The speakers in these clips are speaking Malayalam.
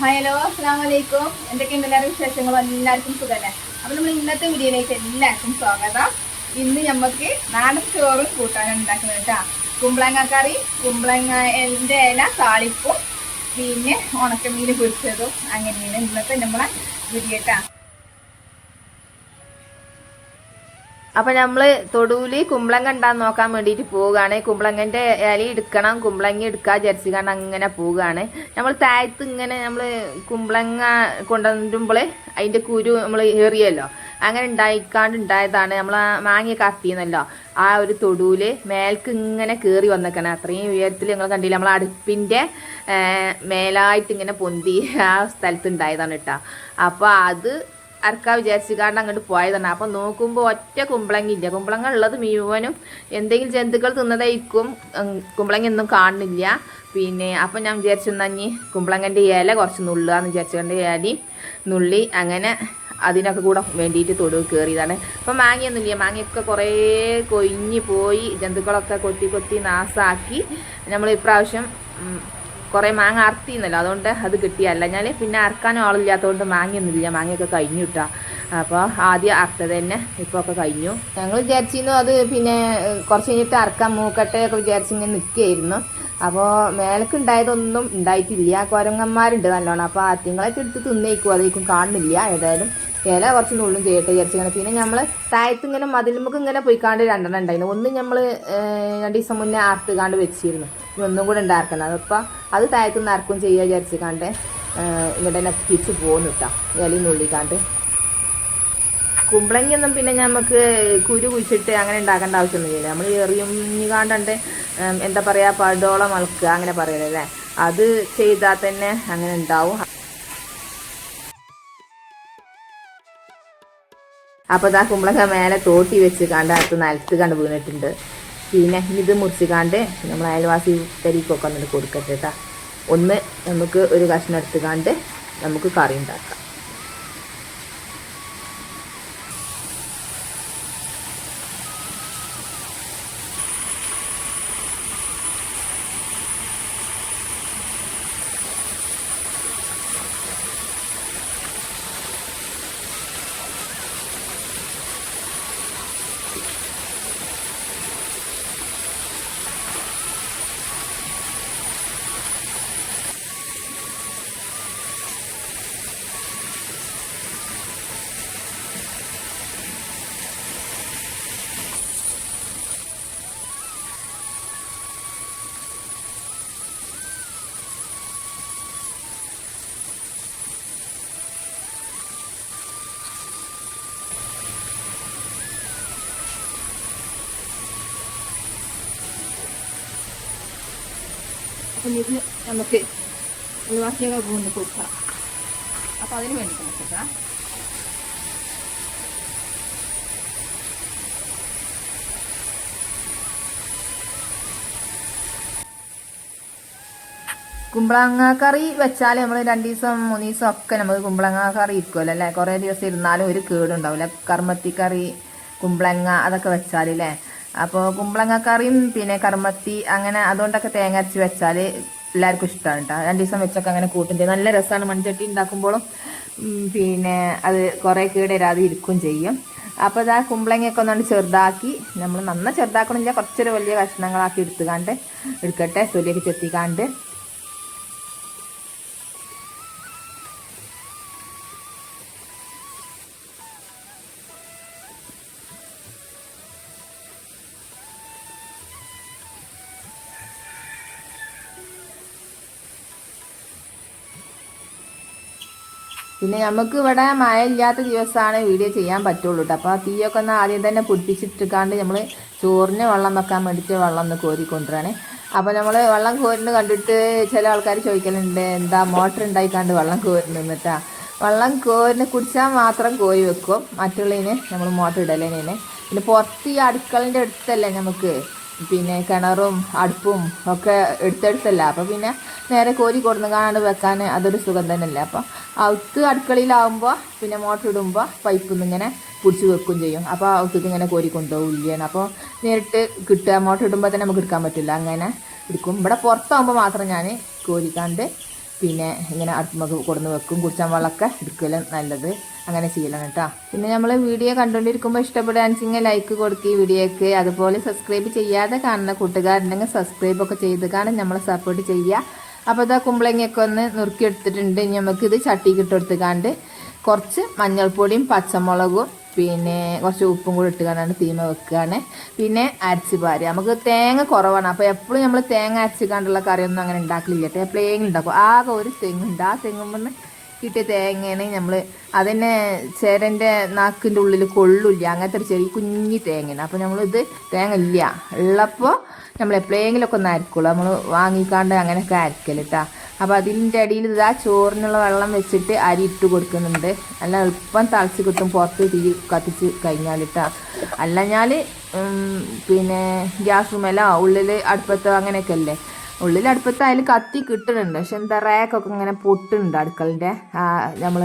ഹലോ അസ്സാം വലൈക്കും എന്തൊക്കെയുണ്ട് എല്ലാവരും വിശേഷങ്ങൾ? എല്ലാവർക്കും സുഖമല്ലേ അപ്പം നമ്മൾ ഇന്നത്തെ വീഡിയോയിലേക്ക് എല്ലാവർക്കും സ്വാഗതം. ഇന്ന് നമുക്ക് നാടൻ ചോറും കൂട്ടാനും ഉണ്ടാക്കുന്നത് കേട്ടാ. കുമ്പളങ്ങ കറി കുമ്പളങ്ങന്റെ ഇല താളിപ്പും പിന്നെ ഉണക്കമീൻ പൊരിച്ചതും അങ്ങനെയാണ് ഇന്നത്തെ നമ്മളെ വീഡിയോ കേട്ടാ. അപ്പൊ നമ്മൾ തൊടുവിൽ കുമ്പളങ്ങ ഉണ്ടാന്ന് നോക്കാൻ വേണ്ടിയിട്ട് പോവുകയാണ്. കുമ്പളങ്ങന്റെ ഇല എടുക്കണം കുമ്പളങ്ങി എടുക്കാൻ ജെർസി കാരണം അങ്ങനെ പോവുകയാണ്. നമ്മൾ താഴത്ത് ഇങ്ങനെ നമ്മൾ കുമ്പളങ്ങ കൊണ്ടുവരുമ്പോൾ അതിന്റെ കുരു നമ്മൾ ഏറിയല്ലോ. അങ്ങനെ ഉണ്ടായിക്കാണ്ട് ഉണ്ടായതാണ്. നമ്മൾ മാങ്ങിയ കത്തിന്നല്ലോ ആ ഒരു തൊടുവിൽ മേൽക്ക് ഇങ്ങനെ കയറി വന്നേക്കണം. അത്രയും ഉയരത്തിൽ ഞങ്ങൾ കണ്ടില്ല. നമ്മൾ അടുപ്പിന്റെ മേലായിട്ട് ഇങ്ങനെ പൊന്തി ആ സ്ഥലത്ത് ഉണ്ടായതാണ് കേട്ടോ. അപ്പൊ അത് അരക്കാ വിചാരിച്ചു കാരണം അങ്ങോട്ട് പോയതാണ്. അപ്പം നോക്കുമ്പോൾ ഒറ്റ കുമ്പളങ്ങ ഇല്ല കുമ്പളങ്ങ ഉള്ളത് മീവനും എന്തെങ്കിലും ജന്തുക്കൾ തിന്നതായിരിക്കും. കുമ്പളങ്ങൊന്നും കാണുന്നില്ല. പിന്നെ അപ്പം ഞാൻ വിചാരിച്ചു നഞ്ഞി കുമ്പളങ്ങന്റെ ഇല കുറച്ച് നുള്ളുകയെന്ന് വിചാരിച്ചുകൊണ്ട് ഇലി നുള്ളി അങ്ങനെ അതിനൊക്കെ കൂടെ വേണ്ടിയിട്ട് തൊടുവ് കയറിയതാണ്. അപ്പം മാങ്ങയൊന്നുമില്ല. മാങ്ങയൊക്കെ കുറേ കൊഴിഞ്ഞ് പോയി. ജന്തുക്കളൊക്കെ കൊത്തി കൊത്തി നാസാക്കി. നമ്മൾ ഇപ്രാവശ്യം കുറേ മാങ്ങ അർത്തിന്നല്ലോ അതുകൊണ്ട് അത് കിട്ടിയല്ല. ഞാൻ പിന്നെ അറക്കാനും ആളില്ലാത്തതുകൊണ്ട് മാങ്ങയൊന്നുമില്ല. മാങ്ങയൊക്കെ കഴിഞ്ഞു കിട്ടാ അപ്പോൾ ആദ്യം അറുത്തത് തന്നെ ഇപ്പോൾ ഒക്കെ കഴിഞ്ഞു. ഞങ്ങൾ വിചാരിച്ചിരുന്നു അത് പിന്നെ കുറച്ച് കഴിഞ്ഞിട്ട് അറക്കാൻ മൂക്കട്ടെ ഒക്കെ വിചാരിച്ച് ഇങ്ങനെ നിൽക്കുകയായിരുന്നു. അപ്പോൾ മേലക്കുണ്ടായതൊന്നും ഉണ്ടായിട്ടില്ല. കുരങ്ങന്മാരുണ്ട് നല്ലോണം. അപ്പോൾ ആദ്യങ്ങളൊക്കെ എടുത്ത് തിന്നേക്കും. അതേക്കും കാണുന്നില്ല ഏതായാലും. ഇല കുറച്ച് നുള്ളും ചെയ്യട്ടെ വിചാരിച്ചിങ്ങനെ പിന്നെ നമ്മൾ താഴത്ത് ഇങ്ങനെ മതിലുമുക്ക് ഇങ്ങനെ പോയിക്കാണ്ട് രണ്ടെണ്ണം ഉണ്ടായിരുന്നു. ഒന്ന് നമ്മൾ രണ്ട് ദിവസം മുന്നേ ആർത്തുകാണ്ട് വെച്ചിരുന്നു. ഒന്നും കൂടെ ഉണ്ടാക്കണം. അതിപ്പോൾ അത് തയ്ക്കുന്ന ആർക്കും ചെയ്യുക വിചാരിച്ചിക്കാണ്ട് ഇങ്ങോട്ട് തന്നെ തിരിച്ച് പോകുന്നു കേട്ടോ ഇലയും നുള്ളിക്കാണ്ട്. കുമ്പളങ്ങിയൊന്നും പിന്നെ നമുക്ക് കുരു കുഴിച്ചിട്ട് അങ്ങനെ ഉണ്ടാക്കേണ്ട ആവശ്യമൊന്നുമില്ല നമ്മൾ എറിയുകാണ്ടുണ്ട് എന്താ പറയുക പടോളം വളക്കുക അങ്ങനെ പറയലല്ലേ അത് ചെയ്താൽ തന്നെ അങ്ങനെ ഉണ്ടാവും. അപ്പോൾ ഇതാ കുമ്പളങ്ങ മേലെ തോട്ടി വെച്ച് കണ്ട് അകത്ത് നിലത്ത് കണ്ട് വീണിട്ടുണ്ട്. പിന്നെ ഇത് മുറിച്ചുകാണ്ട് നമ്മൾ അയൽവാസി തരിക്കൊക്കെ ഒന്നിട്ട് കൊടുക്കട്ടെ കേട്ടോ ഒന്ന് നമുക്ക് ഒരു കഷ്ണം എടുത്തുകാണ്ട് നമുക്ക് കറി ഉണ്ടാക്കാം. ഇത് നമുക്ക് അയൽവാസിയൊക്കെ കൊണ്ട് കൊടുക്കാം. അപ്പം അതിന് വേണ്ടി നോക്കാം കുമ്പളങ്ങ കറി വെച്ചാൽ നമ്മൾ രണ്ട് ദിവസം മൂന്ന് ദിവസം ഒക്കെ നമുക്ക് കുമ്പളങ്ങ കറി ഇരിക്കുമല്ലോ അല്ലേ? കുറേ ദിവസം ഇരുന്നാലും ഒരു കേടുണ്ടാവില്ല. കർമ്മത്തിക്കറി കുമ്പളങ്ങ അതൊക്കെ വെച്ചാൽ അല്ലേ? അപ്പോൾ കുമ്പളങ്ങക്കറിയും പിന്നെ കർമ്മത്തി അങ്ങനെ അതുകൊണ്ടൊക്കെ തേങ്ങ അരച്ച് വെച്ചാൽ എല്ലാവർക്കും ഇഷ്ടമാണ് കേട്ടോ രണ്ട് ദിവസം വെച്ചൊക്കെ അങ്ങനെ കൂട്ടും നല്ല രസമാണ് മൺചട്ടി ഉണ്ടാക്കുമ്പോഴും പിന്നെ അത് കുറേ കേടരാതെ ഇരിക്കുകയും ചെയ്യും. അപ്പോൾ ഇതാ കുമ്പളങ്ങയൊക്കെ ഒന്നുകൊണ്ട് ചെറുതാക്കി നമ്മൾ നന്ന ചെറുതാക്കണില്ല കുറച്ചൊരു വലിയ കഷ്ണങ്ങളാക്കി എടുത്തുകാണ്ട് എടുക്കട്ടെ തൊലിയൊക്കെ ചെത്തിക്കാണ്ട്. പിന്നെ നമുക്ക് ഇവിടെ മഴ ഇല്ലാത്ത ദിവസമാണ് വീഡിയോ ചെയ്യാൻ പറ്റുള്ളൂ കേട്ടോ അപ്പോൾ തീയൊക്കെ ഒന്ന് ആദ്യം തന്നെ പിടിപ്പിച്ചിട്ടിക്കാണ്ട് നമ്മൾ ചോറിന് വെള്ളം വെക്കാൻ വേണ്ടിയിട്ട് വെള്ളം ഒന്ന് കോരിക്കൊണ്ടുവരാണ്. അപ്പോൾ നമ്മൾ വെള്ളം കോരുന്നത് കണ്ടിട്ട് ചില ആൾക്കാർ ചോദിക്കലുണ്ട് എന്താ മോട്ടർ ഉണ്ടായിക്കാണ്ട് വെള്ളം കോരുന്നു കേട്ടാ വെള്ളം കോരിന് കുടിച്ചാൽ മാത്രം കോരി വെക്കും. മറ്റുള്ളതിന് നമ്മൾ മോട്ടർ ഇടലേനെ പിന്നെ പുറത്ത് ഈ അടുക്കളന്റെ അടുത്തല്ലേ നമുക്ക് പിന്നെ കിണറും അടുപ്പും ഒക്കെ എടുത്തെടുത്തല്ല? അപ്പോൾ പിന്നെ നേരെ കോരി കൊടുന്ന് കാണാണ്ട് വെക്കാൻ അതൊരു സുഖം തന്നെയല്ലേ? അപ്പോൾ അകത്ത് അടുക്കളയിലാവുമ്പോൾ പിന്നെ മോട്ടർ ഇടുമ്പോൾ പൈപ്പിൽ നിന്ന് ഇങ്ങനെ പിടിച്ച് വെക്കുകയും ചെയ്യും. അപ്പോൾ അകത്തേക്ക് ഇങ്ങനെ കോരി കൊണ്ടുപോകില്ലാണ് അപ്പോൾ നേരിട്ട് കിട്ടുക മോട്ടർ ഇടുമ്പോൾ തന്നെ നമുക്ക് എടുക്കാൻ പറ്റില്ല. അങ്ങനെ എടുക്കും. ഇവിടെ പുറത്താകുമ്പോൾ മാത്രം ഞാൻ കോരിക്കാണ്ട് പിന്നെ ഇങ്ങനെ അടുപ്പമൊക്കെ കൊടുന്ന് വെക്കും. കുടിച്ചാൻ വെള്ളമൊക്കെ എടുക്കലും നല്ലത്. അങ്ങനെ ചെയ്യണം കേട്ടോ പിന്നെ നമ്മൾ വീഡിയോ കണ്ടുകൊണ്ടിരിക്കുമ്പോൾ ഇഷ്ടപ്പെടുകയാണെന്നുവെച്ചെങ്കിൽ ലൈക്ക് കൊടുക്കുക വീഡിയോക്ക്. അതുപോലെ സബ്സ്ക്രൈബ് ചെയ്യാതെ കാണുന്ന കൂട്ടുകാരുണ്ടെങ്കിൽ സബ്സ്ക്രൈബ് ഒക്കെ ചെയ്ത് കാണും നമ്മളെ സപ്പോർട്ട് ചെയ്യുക അപ്പോൾ ഇതാ കുമ്പളങ്ങയൊക്കെ ഒന്ന് നുറുക്കി എടുത്തിട്ടുണ്ട്. ഇനി നമുക്കിത് ചട്ടിക്ക് ഇട്ട് കൊടുത്തുകാണ്ട് കുറച്ച് മഞ്ഞൾപ്പൊടിയും പച്ചമുളകും പിന്നെ കുറച്ച് ഉപ്പും കൂടി ഇട്ട് കാണാണ് തീമ വെക്കുകയാണ് പിന്നെ അരച്ച് പാര്. നമുക്ക് തേങ്ങ കുറവാണ്. അപ്പോൾ എപ്പോഴും നമ്മൾ തേങ്ങ അരച്ച് കണ്ടുള്ള കറിയൊന്നും അങ്ങനെ ഉണ്ടാക്കലില്ല കേട്ടോ എപ്പോഴെങ്കിലും ഉണ്ടാക്കും. ആകെ ഒരു തെങ്ങുണ്ട്. ആ തെങ്ങുമ്പോൾ കിട്ടിയ തേങ്ങയാണ് നമ്മൾ അതന്നെ ചേരന്റെ നാക്കിന്റെ ഉള്ളിൽ കൊള്ളില്ല. അങ്ങനത്തെ ഒരു ചെറിയ കുഞ്ഞി തേങ്ങയാണ് അപ്പോൾ നമ്മളിത് തേങ്ങ ഇല്ല ഉള്ളപ്പോൾ നമ്മൾ എപ്പോഴെങ്കിലുമൊക്കെ ഒന്ന് അരക്കുള്ളൂ. നമ്മൾ വാങ്ങിക്കാണ്ട് അങ്ങനെയൊക്കെ അരക്കലിട്ടാ അപ്പോൾ അതിന്റെ അടിയിൽ ഇതാ ചോറിനുള്ള വെള്ളം വെച്ചിട്ട് അരി ഇട്ട് കൊടുക്കുന്നുണ്ട്. നല്ല എളുപ്പം തളിച്ച് കിട്ടും. പുറത്ത് തീ കത്തിച്ച് കഴിഞ്ഞാൽ കേട്ടോ ഞാൻ പിന്നെ ഗ്യാസ് മേല ഉള്ളിൽ അടുപ്പത്തോ അങ്ങനെയൊക്കെ അല്ലേ? ഉള്ളിൽ അടുപ്പത്ത് അതിൽ കത്തി കിട്ടുന്നുണ്ട്. പക്ഷെ എന്താ റാക്കൊക്കെ ഇങ്ങനെ പൊട്ടുന്നുണ്ട് അടുക്കളന്റെ. നമ്മൾ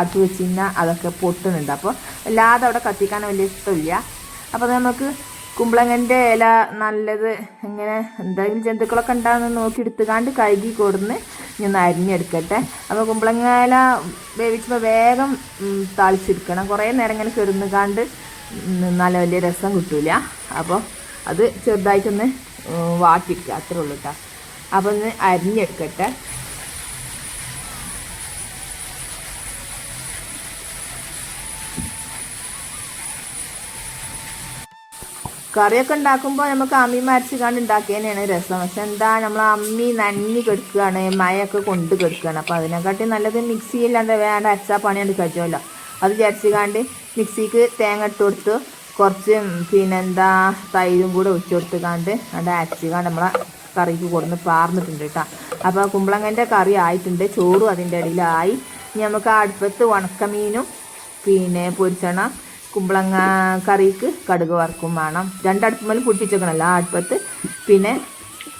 അടുത്ത് വെച്ച് കഴിഞ്ഞാൽ അതൊക്കെ പൊട്ടുന്നുണ്ട്. അപ്പോൾ അല്ലാതെ അവിടെ കത്തിക്കാൻ വലിയ ഇഷ്ടമില്ല. അപ്പോൾ നമുക്ക് കുമ്പളങ്ങന്റെ ഇല നല്ലത് ഇങ്ങനെ എന്തെങ്കിലും ജന്തുക്കളൊക്കെ ഉണ്ടാകുന്ന നോക്കി എടുത്തുകാണ്ട് കഴുകി കൊടുന്ന് ഞാൻ അരിഞ്ഞെടുക്കട്ടെ. അപ്പോൾ കുമ്പളങ്ങ ഇല വേവിച്ചപ്പോൾ വേഗം താളിച്ചെടുക്കണം. കുറേ നേരം ഇങ്ങനെ കിടന്നുകാണ്ട് നല്ല വലിയ രസം കിട്ടൂല. അപ്പോൾ അത് ചെറുതായിട്ടൊന്ന് ഉം, വാട്ടിയെടുക്കുക അത്രേ ഉള്ളൂ കേട്ടോ അപ്പോൾ ഒന്ന് അരിഞ്ഞെടുക്കട്ടെ. കറിയൊക്കെ ഉണ്ടാക്കുമ്പോൾ നമുക്ക് അമ്മി മരച്ചിക്കാണ്ട് കണ്ട് ഉണ്ടാക്കിയതന്നെയാണ് രസം. പക്ഷെ എന്താ നമ്മൾ അമ്മി നന്നി കെടുക്കുകയാണ് മയൊക്കെ കൊണ്ട് കെടുക്കുകയാണ് അപ്പോൾ അതിനെക്കാട്ടി നല്ലത് മിക്സിയില്ലാണ്ട് വേണ്ട അച്ചാ പണിയാണ്ട് കഴിച്ചല്ലോ. അത് വിചാരിച്ച് കാണ്ട് മിക്സിക്ക് തേങ്ങ ഇട്ട് കൊടുത്ത്. കുറച്ച് പിന്നെന്താ തൈരും കൂടെ ഒഴിച്ചു കൊടുത്തുകാണ്ട് കാണ്ട് അവിടെ അരച്ച് കാണ്ട് നമ്മളെ കറിക്ക് കൊടുന്ന് പാർന്നിട്ടുണ്ട് കേട്ടോ. അപ്പോൾ കുമ്പളങ്ങന്റെ കറി ആയിട്ടുണ്ട് ചോറും അതിന്റെ ഇടയിലായി. ഇനി നമുക്ക് അടുപ്പത്ത് ഉണക്കമീനും പിന്നെ പൊരിച്ചണ കുമ്പളങ്ങ കറിക്ക് കടുക് വറക്കും വേണം. രണ്ടടുപ്പുമ്മൽ പൊട്ടിച്ചേക്കണമല്ലോ ആ അടുപ്പത്ത്. പിന്നെ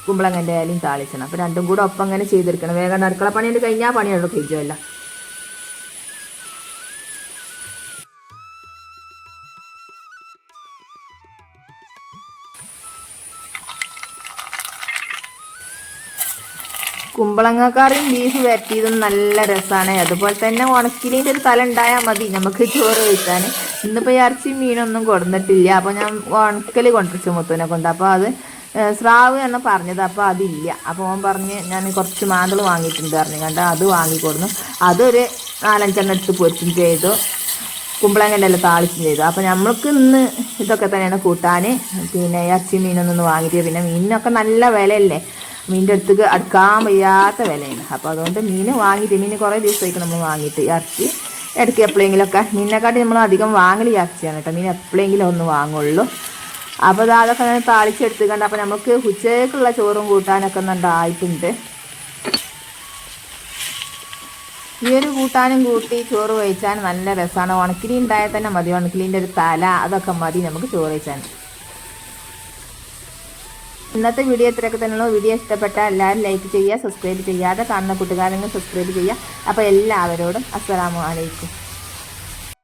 കുമ്പളങ്ങന്റെ ഇലയും താളിച്ചണം. അപ്പോൾ രണ്ടും കൂടെ ഒപ്പം അങ്ങനെ ചെയ്തെടുക്കണം. വേഗം അടുക്കള പണിയുണ്ട് കഴിഞ്ഞാൽ പണിയുള്ളൂ കുമ്പളങ്ങക്കറിയും ബീഫ് വരട്ടിയതും നല്ല രസമാണ് അതുപോലെ തന്നെ ഉണക്കിലിന്റെ ഒരു തല ഉണ്ടായാൽ മതി. നമുക്ക് ചോറ് കഴിക്കാൻ ഇന്നിപ്പോൾ ഇറച്ചി മീനൊന്നും കൊടുന്നിട്ടില്ല. അപ്പോൾ ഞാൻ ഉണക്കൽ കൊണ്ടുവച്ചു മുത്തുവിനെ കൊണ്ട്. അപ്പോൾ അത് സ്രാവ് എന്ന് പറഞ്ഞത്. അപ്പോൾ അതില്ല. അപ്പോൾ ഓൻ പറഞ്ഞ് ഞാൻ കുറച്ച് മാന്തൾ വാങ്ങിയിട്ടുണ്ട് പറഞ്ഞു. കണ്ട? അത് വാങ്ങിക്കൊടുന്നു അതൊരു നാലഞ്ചെണ്ണം എടുത്ത് പൊരിച്ചും ചെയ്തു. കുമ്പളങ്ങന്റെ എല്ലാം താളിച്ചും ചെയ്തു. അപ്പോൾ നമ്മൾക്ക് ഇന്ന് ഇതൊക്കെ തന്നെയാണ് കൂട്ടാൻ. പിന്നെ ഇറച്ചി മീനൊന്നും വാങ്ങിയിട്ട് പിന്നെ മീനിനൊക്കെ നല്ല വിലയല്ലേ? മീനിന്റെ അടുത്തേക്ക് അടുക്കാൻ വയ്യാത്ത വിലയാണ്. അപ്പോൾ അതുകൊണ്ട് മീൻ വാങ്ങിയിട്ട് മീൻ കുറേ ദിവസമായിരിക്കും നമ്മൾ വാങ്ങിയിട്ട് ഇറച്ചി ഇടയ്ക്ക് എപ്പോഴെങ്കിലുമൊക്കെ മീനിനെക്കാട്ടി നമ്മൾ അധികം വാങ്ങൽ ഇറച്ചിയാണ് കേട്ടോ. മീൻ എപ്പോഴെങ്കിലും ഒന്ന് വാങ്ങുള്ളൂ. അപ്പോൾ അത് അതൊക്കെ ഞാൻ താളിച്ചെടുത്തുകൊണ്ട് അപ്പോൾ നമുക്ക് ഉച്ചയ്ക്കുള്ള ചോറും കൂട്ടാനൊക്കെ ഉണ്ടായിട്ടുണ്ട്. ഈ ഒരു കൂട്ടാനും കൂട്ടി ചോറ് കഴിച്ചാൽ നല്ല രസമാണ്. ഉണക്കിലി ഉണ്ടായാൽ തന്നെ മതി. ഉണക്കിലിന്റെ ഒരു തല അതൊക്കെ മതി നമുക്ക് ചോറ് കഴിച്ചാൽ ഇന്നത്തെ വീഡിയോ ഇത്രയൊക്കെ തന്നെയുള്ളൂ വീഡിയോ ഇഷ്ടപ്പെട്ട എല്ലാവരും ലൈക്ക് ചെയ്യുക സബ്സ്ക്രൈബ് ചെയ്യാതെ കാണുന്ന കൂട്ടുകാരെങ്കിലും സബ്സ്ക്രൈബ് ചെയ്യുക. അപ്പോൾ എല്ലാവരോടും അസ്സലാമു അലൈക്കും.